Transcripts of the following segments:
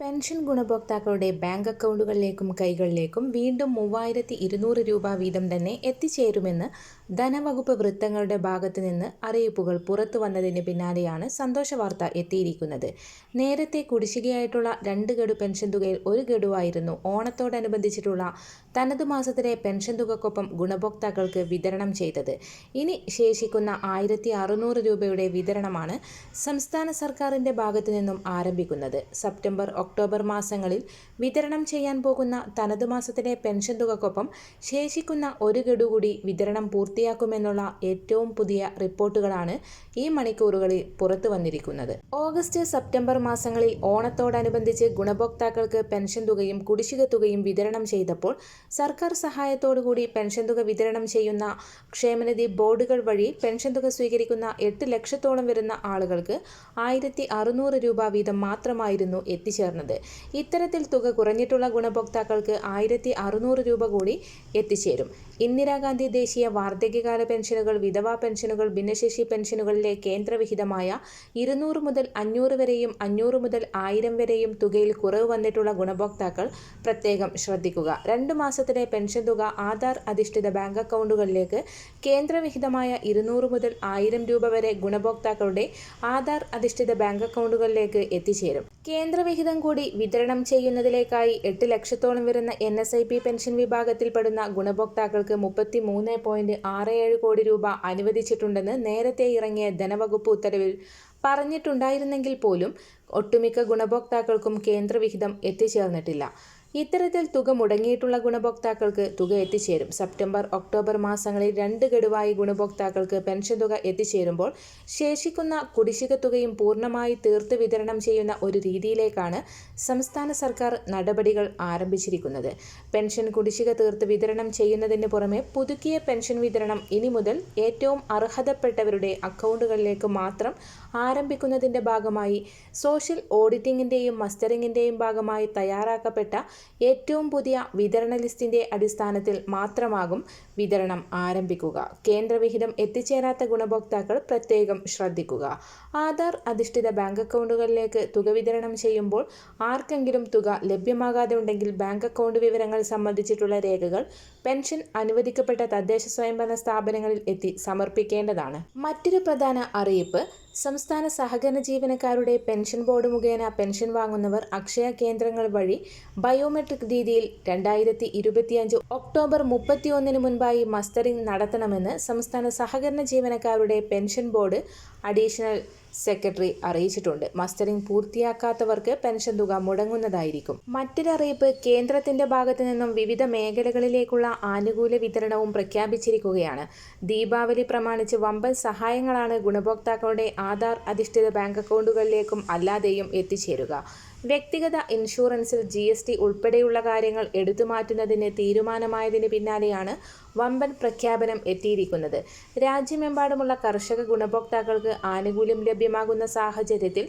Pension ഗുണഭോക്താക്കളുടെ bank അക്കൗണ്ടുകളിലേക്കും കൈകളിലേക്കും വീണ്ടും മൂവായിരത്തി ഇരുന്നൂറ് രൂപ വീതം തന്നെ എത്തിച്ചേരുമെന്ന് ധനവകുപ്പ് വൃത്തങ്ങളുടെ ഭാഗത്ത് നിന്ന് അറിയിപ്പുകൾ പുറത്തു വന്നതിന് പിന്നാലെയാണ് സന്തോഷ വാർത്ത എത്തിയിരിക്കുന്നത്. നേരത്തെ കുടിശ്ശികയായിട്ടുള്ള രണ്ട് ഗഡു പെൻഷൻ തുകയിൽ ഒരു ഗഡുവായിരുന്നു. ഓണത്തോടനുബന്ധിച്ചിട്ടുള്ള തനതു മാസത്തിലെ പെൻഷൻ തുകക്കൊപ്പം ഗുണഭോക്താക്കൾക്ക് വിതരണം ചെയ്തത്. ഇനി ശേഷിക്കുന്ന ആയിരത്തി അറുന്നൂറ് രൂപയുടെ വിതരണമാണ് സംസ്ഥാന സർക്കാരിന്റെ ഭാഗത്തു നിന്നും ആരംഭിക്കുന്നത്. സെപ്റ്റംബർ ഒക്ടോബർ മാസങ്ങളിൽ വിതരണം ചെയ്യാൻ പോകുന്ന തനതു മാസത്തിലെ പെൻഷൻ തുകക്കൊപ്പം ശേഷിക്കുന്ന ഒരു ഗഡു കൂടി വിതരണം പൂർത്തിയാക്കുമെന്നുള്ള ഏറ്റവും പുതിയ റിപ്പോർട്ടുകളാണ് ഈ മണിക്കൂറുകളിൽ പുറത്തു വന്നിരിക്കുന്നത്. ഓഗസ്റ്റ് സെപ്റ്റംബർ മാസങ്ങളിൽ ഓണത്തോടനുബന്ധിച്ച് ഗുണഭോക്താക്കൾക്ക് പെൻഷൻ തുകയും കുടിശ്ശിക തുകയും വിതരണം ചെയ്തപ്പോൾ സർക്കാർ സഹായത്തോടുകൂടി പെൻഷൻ തുക വിതരണം ചെയ്യുന്ന ക്ഷേമനിധി ബോർഡുകൾ വഴി പെൻഷൻ തുക സ്വീകരിക്കുന്ന എട്ട് ലക്ഷത്തോളം വരുന്ന ആളുകൾക്ക് ആയിരത്തി രൂപ വീതം മാത്രമായിരുന്നു എത്തിച്ചേർന്നത്. ഇത്തരത്തിൽ തുക കുറഞ്ഞിട്ടുള്ള ഗുണഭോക്താക്കൾക്ക് ആയിരത്തി അറുന്നൂറ് രൂപ കൂടി എത്തിച്ചേരും. ഇന്ദിരാഗാന്ധി ദേശീയ വാർദ്ധക്യകാല പെൻഷനുകൾ വിധവാ പെൻഷനുകൾ ഭിന്നശേഷി പെൻഷനുകളിലെ കേന്ദ്രവിഹിതമായ ഇരുന്നൂറ് മുതൽ അഞ്ഞൂറ് വരെയും അഞ്ഞൂറ് മുതൽ ആയിരം വരെയും തുകയിൽ കുറവ് വന്നിട്ടുള്ള ഗുണഭോക്താക്കൾ പ്രത്യേകം ശ്രദ്ധിക്കുക. രണ്ട് മാസത്തിലെ പെൻഷൻ തുക ആധാർ അധിഷ്ഠിത ബാങ്ക് അക്കൗണ്ടുകളിലേക്ക് കേന്ദ്രവിഹിതമായ ഇരുന്നൂറ് മുതൽ ആയിരം രൂപ വരെ ഗുണഭോക്താക്കളുടെ ആധാർ അധിഷ്ഠിത ബാങ്ക് അക്കൗണ്ടുകളിലേക്ക് എത്തിച്ചേരും. കേന്ദ്രവിഹിതം കൂടി വിതരണം ചെയ്യുന്നതിലേക്കായി എട്ട് ലക്ഷത്തോളം വരുന്ന N S I P pension വിഭാഗത്തിൽപ്പെടുന്ന ഗുണഭോക്താക്കൾക്ക് മുപ്പത്തി മൂന്ന് പോയിന്റ് ആറ് ഏഴ് കോടി രൂപ അനുവദിച്ചിട്ടുണ്ടെന്ന് നേരത്തെ ഇറങ്ങിയ ധനവകുപ്പ് ഉത്തരവിൽ പറഞ്ഞിട്ടുണ്ടായിരുന്നെങ്കിൽ പോലും ഒട്ടുമിക്ക ഗുണഭോക്താക്കൾക്കും കേന്ദ്രവിഹിതം എത്തിച്ചേർന്നിട്ടില്ല. ഇത്തരത്തിൽ തുക മുടങ്ങിയിട്ടുള്ള ഗുണഭോക്താക്കൾക്ക് തുക എത്തിച്ചേരും. സെപ്റ്റംബർ ഒക്ടോബർ മാസങ്ങളിൽ രണ്ട് ഗഡുവായി ഗുണഭോക്താക്കൾക്ക് പെൻഷൻ തുക എത്തിച്ചേരുമ്പോൾ ശേഷിക്കുന്ന കുടിശ്ശിക തുകയും പൂർണമായി തീർത്ത് വിതരണം ചെയ്യുന്ന ഒരു രീതിയിലേക്കാണ് സംസ്ഥാന സർക്കാർ നടപടികൾ ആരംഭിച്ചിരിക്കുന്നത്. പെൻഷൻ കുടിശ്ശിക തീർത്ത് വിതരണം ചെയ്യുന്നതിന് പുറമെ പുതുക്കിയ പെൻഷൻ വിതരണം ഇനി മുതൽ ഏറ്റവും അർഹതപ്പെട്ടവരുടെ അക്കൗണ്ടുകളിലേക്ക് മാത്രം ആരംഭിക്കുന്നതിന്റെ ഭാഗമായി സോഷ്യൽ ഓഡിറ്റിംഗിന്റെയും മസ്റ്ററിംഗിന്റെയും ഭാഗമായി തയ്യാറാക്കപ്പെട്ട ഏറ്റവും പുതിയ വിതരണ ലിസ്റ്റിന്റെ അടിസ്ഥാനത്തിൽ മാത്രമാകും വിതരണം ആരംഭിക്കുക. കേന്ദ്രവിഹിതം എത്തിച്ചേരാത്ത ഗുണഭോക്താക്കൾ പ്രത്യേകം ശ്രദ്ധിക്കുക. ആധാർ അധിഷ്ഠിത ബാങ്ക് അക്കൗണ്ടുകളിലേക്ക് തുക വിതരണം ചെയ്യുമ്പോൾ ആർക്കെങ്കിലും തുക ലഭ്യമാകാതെ ഉണ്ടെങ്കിൽ ബാങ്ക് അക്കൗണ്ട് വിവരങ്ങൾ സംബന്ധിച്ചിട്ടുള്ള രേഖകൾ പെൻഷൻ അനുവദിക്കപ്പെട്ട തദ്ദേശ സ്വയംഭരണ സ്ഥാപനങ്ങളിൽ എത്തി സമർപ്പിക്കേണ്ടതാണ്. മറ്റൊരു പ്രധാന അറിയിപ്പ് സംസ്ഥാന സഹകരണ ജീവനക്കാരുടെ പെൻഷൻ ബോർഡ് മുഖേന പെൻഷൻ വാങ്ങുന്നവർ അക്ഷയ കേന്ദ്രങ്ങൾ വഴി ബയോമെട്രിക് രീതിയിൽ രണ്ടായിരത്തി ഇരുപത്തിയഞ്ച് ഒക്ടോബർ മുപ്പത്തിയൊന്നിന് മുൻപായി മസ്റ്ററിംഗ് നടത്തണമെന്ന് സംസ്ഥാന സഹകരണ ജീവനക്കാരുടെ പെൻഷൻ ബോർഡ് അഡീഷണൽ സെക്രട്ടറി അറിയിച്ചിട്ടുണ്ട്. മസ്റ്ററിംഗ് പൂർത്തിയാക്കാത്തവർക്ക് പെൻഷൻ തുക മുടങ്ങുന്നതായിരിക്കും. മറ്റൊരറിയിപ്പ് കേന്ദ്രത്തിന്റെ ഭാഗത്തു നിന്നും വിവിധ മേഖലകളിലേക്കുള്ള ആനുകൂല്യ വിതരണവും പ്രഖ്യാപിച്ചിരിക്കുകയാണ്. ദീപാവലി പ്രമാണിച്ച് വമ്പൻ സഹായങ്ങളാണ് ഗുണഭോക്താക്കളുടെ ആധാർ അധിഷ്ഠിത ബാങ്ക് അക്കൗണ്ടുകളിലേക്കും അല്ലാതെയും എത്തിച്ചേരുക. വ്യക്തിഗത ഇൻഷുറൻസിൽ ജി എസ് ടി ഉൾപ്പെടെയുള്ള കാര്യങ്ങൾ എടുത്തുമാറ്റുന്നതിന് തീരുമാനമായതിന് പിന്നാലെയാണ് വമ്പൻ പ്രഖ്യാപനം എത്തിയിരിക്കുന്നത്. രാജ്യമെമ്പാടുമുള്ള കർഷക ഗുണഭോക്താക്കൾക്ക് ആനുകൂല്യം ലഭ്യമാകുന്ന സാഹചര്യത്തിൽ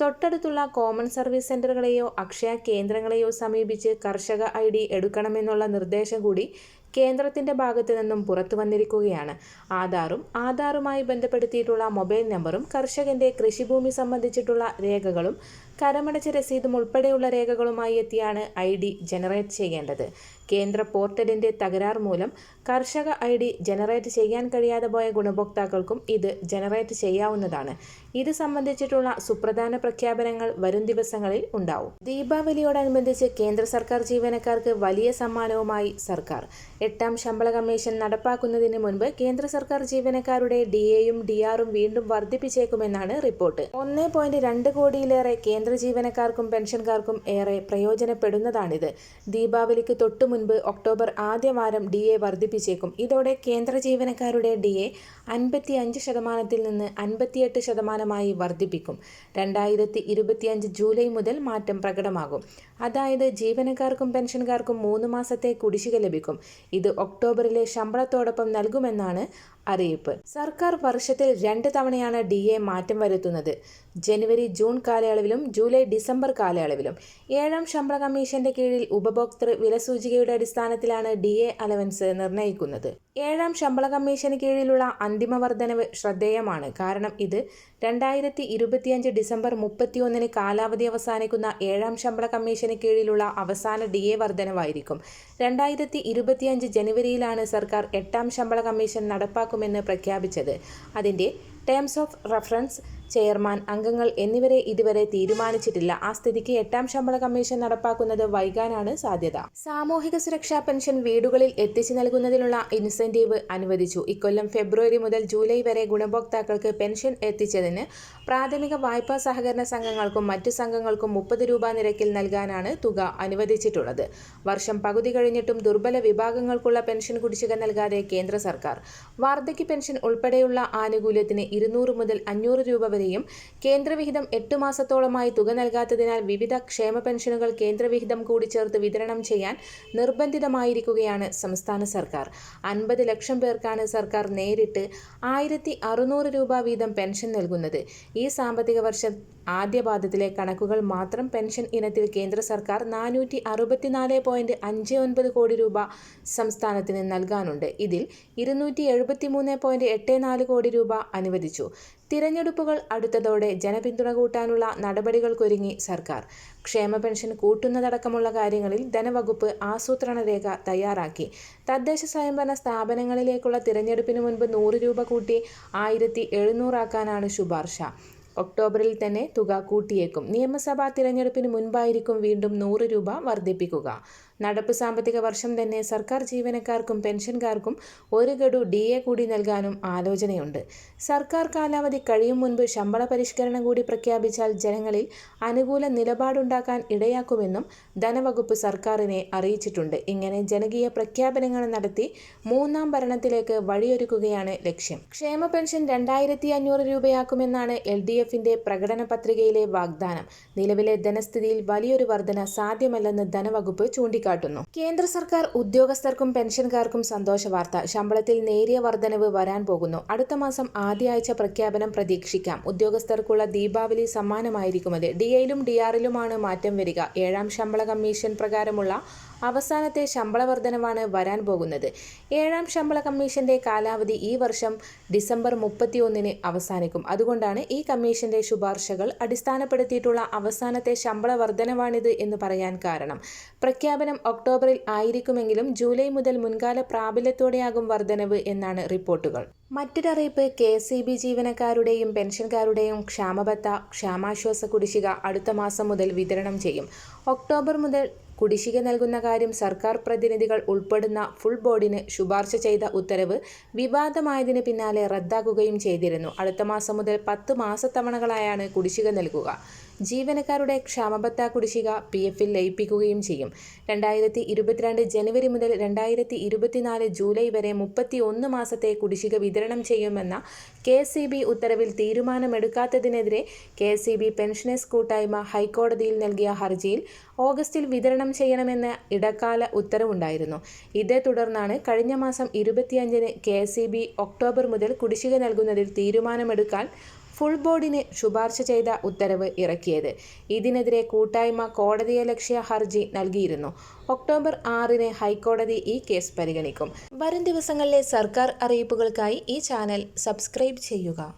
തൊട്ടടുത്തുള്ള കോമൺ സർവീസ് സെന്ററുകളെയോ അക്ഷയ കേന്ദ്രങ്ങളെയോ സമീപിച്ച് കർഷക ഐ ഡി എടുക്കണമെന്നുള്ള നിർദ്ദേശം കൂടി കേന്ദ്രത്തിന്റെ ഭാഗത്തു നിന്നും പുറത്തു വന്നിരിക്കുകയാണ്. ആധാറും ആധാറുമായി ബന്ധപ്പെടുത്തിയിട്ടുള്ള മൊബൈൽ നമ്പറും കർഷകന്റെ കൃഷിഭൂമി സംബന്ധിച്ചിട്ടുള്ള രേഖകളും കരമടച്ച രസീതും ഉൾപ്പെടെയുള്ള രേഖകളുമായി എത്തിയാണ് ഐ ഡി ജനറേറ്റ് ചെയ്യേണ്ടത്. കേന്ദ്ര പോർട്ടലിന്റെ തകരാർ മൂലം കർഷക ഐ ഡി ജനറേറ്റ് ചെയ്യാൻ കഴിയാതെ പോയ ഗുണഭോക്താക്കൾക്കും ഇത് ജനറേറ്റ് ചെയ്യാവുന്നതാണ്. ഇത് സംബന്ധിച്ചിട്ടുള്ള സുപ്രധാന പ്രഖ്യാപനങ്ങൾ വരും ദിവസങ്ങളിൽ ഉണ്ടാവും. ദീപാവലിയോടനുബന്ധിച്ച് കേന്ദ്ര സർക്കാർ ജീവനക്കാർക്ക് വലിയ സമ്മാനവുമായി സർക്കാർ. എട്ടാം ശമ്പള കമ്മീഷൻ നടപ്പാക്കുന്നതിന് മുൻപ് കേന്ദ്ര സർക്കാർ ജീവനക്കാരുടെ ഡി എയും ഡി ആറും വീണ്ടും വർദ്ധിപ്പിച്ചേക്കുമെന്നാണ് റിപ്പോർട്ട്. ഒന്ന് കോടിയിലേറെ കേന്ദ്ര ജീവനക്കാർക്കും പെൻഷൻകാർക്കും ഏറെ പ്രയോജനപ്പെടുന്നതാണിത്. ദീപാവലിക്ക് തൊട്ടു മുൻപ് ഒക്ടോബർ ആദ്യ വാരം ഡി എ വർദ്ധിപ്പിച്ചേക്കും. ഇതോടെ കേന്ദ്ര ജീവനക്കാരുടെ ഡി എ അൻപത്തി അഞ്ച് ശതമാനത്തിൽ നിന്ന് അൻപത്തിയെട്ട് ശതമാനമായി വർദ്ധിപ്പിക്കും. രണ്ടായിരത്തി ഇരുപത്തിയഞ്ച് ജൂലൈ മുതൽ മാറ്റം പ്രകടമാകും. അതായത് ജീവനക്കാർക്കും പെൻഷൻകാർക്കും മൂന്ന് മാസത്തെ കുടിശ്ശിക ലഭിക്കും. ഇത് ഒക്ടോബറിലെ ശമ്പളത്തോടൊപ്പം നൽകുമെന്നാണ് അറിയിപ്പ്. സർക്കാർ വർഷത്തിൽ രണ്ട് തവണയാണ് ഡി എ മാറ്റം വരുത്തുന്നത്. ജനുവരി ജൂൺ കാലയളവിലും ജൂലൈ ഡിസംബർ കാലയളവിലും. ഏഴാം ശമ്പള കമ്മീഷന്റെ കീഴിൽ ഉപഭോക്തൃ വിലസൂചികയുടെ അടിസ്ഥാനത്തിലാണ് ഡി എ അലവൻസ് നിർണയിക്കുന്നത്. ഏഴാം ശമ്പള കമ്മീഷന് കീഴിലുള്ള അന്തിമ വർധനവ് ശ്രദ്ധേയമാണ്. കാരണം ഇത് രണ്ടായിരത്തി ഇരുപത്തിയഞ്ച് ഡിസംബർ മുപ്പത്തിയൊന്നിന് കാലാവധി അവസാനിക്കുന്ന ഏഴാം ശമ്പള കമ്മീഷന് കീഴിലുള്ള അവസാന ഡി എ വർധനവായിരിക്കും. രണ്ടായിരത്തി ഇരുപത്തിയഞ്ച് ജനുവരിയിലാണ് സർക്കാർ എട്ടാം ശമ്പള കമ്മീഷൻ നടപ്പാക്കുമെന്ന് പ്രഖ്യാപിച്ചത്. അതിന്റെ ടേംസ് ഓഫ് റഫറൻസ് ചെയർമാൻ അംഗങ്ങൾ എന്നിവരെ ഇതുവരെ തീരുമാനിച്ചിട്ടില്ല. ആ സ്ഥിതിക്ക് എട്ടാം ശമ്പള കമ്മീഷൻ നടപ്പാക്കുന്നത് വൈകാനാണ് സാധ്യത. സാമൂഹിക സുരക്ഷാ പെൻഷൻ വീടുകളിൽ എത്തിച്ചു നൽകുന്നതിനുള്ള ഇൻസെന്റീവ് അനുവദിച്ചു. ഇക്കൊല്ലം ഫെബ്രുവരി മുതൽ ജൂലൈ വരെ ഗുണഭോക്താക്കൾക്ക് പെൻഷൻ എത്തിച്ചതിന് പ്രാഥമിക വായ്പാ സഹകരണ സംഘങ്ങൾക്കും മറ്റു സംഘങ്ങൾക്കും മുപ്പത് രൂപ നിരക്കിൽ നൽകാനാണ് തുക അനുവദിച്ചിട്ടുള്ളത്. വർഷം പകുതി കഴിഞ്ഞിട്ടും ദുർബല വിഭാഗങ്ങൾക്കുള്ള പെൻഷൻ കുടിശ്ശിക നൽകാതെ കേന്ദ്ര സർക്കാർ വാർദ്ധക്യ പെൻഷൻ ഉൾപ്പെടെയുള്ള ആനുകൂല്യത്തിന് ഇരുന്നൂറ് മുതൽ അഞ്ഞൂറ് രൂപ വരെയും കേന്ദ്രവിഹിതം എട്ട് മാസത്തോളമായി തുക നൽകാത്തതിനാൽ വിവിധ ക്ഷേമ പെൻഷനുകൾ കേന്ദ്രവിഹിതം കൂടി ചേർത്ത് വിതരണം ചെയ്യാൻ നിർബന്ധിതമായിരിക്കുകയാണ് സംസ്ഥാന സർക്കാർ. അൻപത് ലക്ഷം പേർക്കാണ് സർക്കാർ നേരിട്ട് ആയിരത്തി രൂപ വീതം പെൻഷൻ നൽകുന്നത്. ഈ സാമ്പത്തിക വർഷം ആദ്യപാദത്തിലെ കണക്കുകൾ മാത്രം പെൻഷൻ ഇനത്തിൽ കേന്ദ്ര സർക്കാർ നാനൂറ്റി അറുപത്തിനാല് പോയിന്റ് അഞ്ച് ഒൻപത് കോടി രൂപ സംസ്ഥാനത്തിന് നൽകാനുണ്ട്. ഇതിൽ ഇരുന്നൂറ്റി എഴുപത്തി മൂന്ന് പോയിന്റ് എട്ട് നാല് കോടി രൂപ അനുവദിച്ചു. തിരഞ്ഞെടുപ്പുകൾ അടുത്തതോടെ ജനപിന്തുണ കൂട്ടാനുള്ള നടപടികൾക്കൊരുങ്ങി സർക്കാർ. ക്ഷേമ പെൻഷൻ കൂട്ടുന്നതടക്കമുള്ള കാര്യങ്ങളിൽ ധനവകുപ്പ് ആസൂത്രണ രേഖ തയ്യാറാക്കി. തദ്ദേശ സ്വയംഭരണ സ്ഥാപനങ്ങളിലേക്കുള്ള തിരഞ്ഞെടുപ്പിന് മുൻപ് നൂറ് രൂപ കൂട്ടി ആയിരത്തി എഴുന്നൂറാക്കാനാണ് ശുപാർശ. ഒക്ടോബറിൽ തന്നെ തുക കൂട്ടിയേക്കും. നിയമസഭാ തിരഞ്ഞെടുപ്പിന് മുൻപായിരിക്കും വീണ്ടും നൂറ് രൂപ വർദ്ധിപ്പിക്കുക. നടപ്പ് സാമ്പത്തിക വർഷം തന്നെ സർക്കാർ ജീവനക്കാർക്കും പെൻഷൻകാർക്കും ഒരു ഗഡു ഡി എ കൂടി നൽകാനും ആലോചനയുണ്ട്. സർക്കാർ കാലാവധി കഴിയും മുൻപ് ശമ്പള പരിഷ്കരണം കൂടി പ്രഖ്യാപിച്ചാൽ ജനങ്ങളിൽ അനുകൂല നിലപാടുണ്ടാക്കാൻ ഇടയാക്കുമെന്നും ധനവകുപ്പ് സർക്കാരിനെ അറിയിച്ചിട്ടുണ്ട്. ഇങ്ങനെ ജനകീയ പ്രഖ്യാപനങ്ങൾ നടത്തി മൂന്നാം ഭരണത്തിലേക്ക് വഴിയൊരുക്കുകയാണ് ലക്ഷ്യം. ക്ഷേമ പെൻഷൻ രണ്ടായിരത്തി അഞ്ഞൂറ് രൂപയാക്കുമെന്നാണ് എൽ ഡി എഫിന്റെ പ്രകടന പത്രികയിലെ വാഗ്ദാനം. നിലവിലെ ധനസ്ഥിതിയിൽ വലിയൊരു വർധന സാധ്യമല്ലെന്ന് ധനവകുപ്പ് ചൂണ്ടിക്കാട്ടി. ചൂണ്ടിക്കാട്ടുന്നു. കേന്ദ്ര സർക്കാർ ഉദ്യോഗസ്ഥർക്കും പെൻഷൻകാർക്കും സന്തോഷ വാർത്ത. ശമ്പളത്തിൽ നേരിയ വർധനവ് വരാൻ പോകുന്നു. അടുത്ത മാസം ആദ്യ ആഴ്ച പ്രഖ്യാപനം പ്രതീക്ഷിക്കാം. ഉദ്യോഗസ്ഥർക്കുള്ള ദീപാവലി സമ്മാനമായിരിക്കും അത് ഡി ഐയിലും ഡി ആറിലുമാണ് മാറ്റം വരിക. ഏഴാം ശമ്പള കമ്മീഷൻ പ്രകാരമുള്ള അവസാനത്തെ ശമ്പള വർധനമാണ് വരാൻ പോകുന്നത്. ഏഴാം ശമ്പള കമ്മീഷന്റെ കാലാവധി ഈ വർഷം ഡിസംബർ മുപ്പത്തിയൊന്നിന് അവസാനിക്കും. അതുകൊണ്ടാണ് ഈ കമ്മീഷന്റെ ശുപാർശകൾ അടിസ്ഥാനപ്പെടുത്തിയിട്ടുള്ള അവസാനത്തെ ശമ്പള വർധനമാണിത് എന്ന് പറയാൻ കാരണം. പ്രഖ്യാപനം ഒക്ടോബറിൽ ആയിരിക്കുമെങ്കിലും ജൂലൈ മുതൽ മുൻകാല പ്രാബല്യത്തോടെയാകും വർധനവ് എന്നാണ് റിപ്പോർട്ടുകൾ. മറ്റൊരറിയിപ്പ് കെ ഇ ബി ജീവനക്കാരുടെയും പെൻഷൻകാരുടെയും ക്ഷാമബത്ത ക്ഷാമാശ്വാസ കുടിശ്ശിക അടുത്ത മാസം മുതൽ വിതരണം ചെയ്യും. ഒക്ടോബർ മുതൽ കുടിശ്ശിക നൽകുന്ന കാര്യം സർക്കാർ പ്രതിനിധികൾ ഉൾപ്പെടുന്ന ഫുൾ ബോർഡിന് ശുപാർശ ചെയ്ത ഉത്തരവ് വിവാദമായതിന് പിന്നാലെ റദ്ദാക്കുകയും ചെയ്തിരുന്നു. അടുത്ത മാസം മുതൽ പത്ത് മാസത്തവണകളായാണ് കുടിശ്ശിക നൽകുക. ജീവനക്കാരുടെ ക്ഷാമബത്ത കുടിശ്ശിക പി എഫിൽ ലയിപ്പിക്കുകയും ചെയ്യും. രണ്ടായിരത്തി ഇരുപത്തിരണ്ട് ജനുവരി മുതൽ രണ്ടായിരത്തി ഇരുപത്തിനാല് ജൂലൈ വരെ മുപ്പത്തി ഒന്ന് മാസത്തെ കുടിശ്ശിക വിതരണം ചെയ്യുമെന്ന കെ സി ബി ഉത്തരവിൽ തീരുമാനമെടുക്കാത്തതിനെതിരെ കെ സി ബി പെൻഷനേഴ്സ് കൂട്ടായ്മ ഹൈക്കോടതിയിൽ നൽകിയ ഹർജിയിൽ ഓഗസ്റ്റിൽ വിതരണം ചെയ്യണമെന്ന ഇടക്കാല ഉത്തരവുണ്ടായിരുന്നു. ഇതേ തുടർന്നാണ് കഴിഞ്ഞ മാസം ഇരുപത്തിയഞ്ചിന് കെ സി ബി ഒക്ടോബർ മുതൽ കുടിശ്ശിക നൽകുന്നതിൽ തീരുമാനമെടുക്കാൻ ഫുൾ ബോർഡിന് ശുപാർശ ചെയ്ത ഉത്തരവ് ഇറക്കിയത്. ഇതിനെതിരെ കൂട്ടായ്മ കോടതിയലക്ഷ്യ ഹർജി നൽകിയിരുന്നു. ഒക്ടോബർ ആറിന് ഹൈക്കോടതി ഈ കേസ് പരിഗണിക്കും. വരും ദിവസങ്ങളിലെ സർക്കാർ അറിയിപ്പുകൾക്കായി ഈ ചാനൽ സബ്സ്ക്രൈബ് ചെയ്യുക.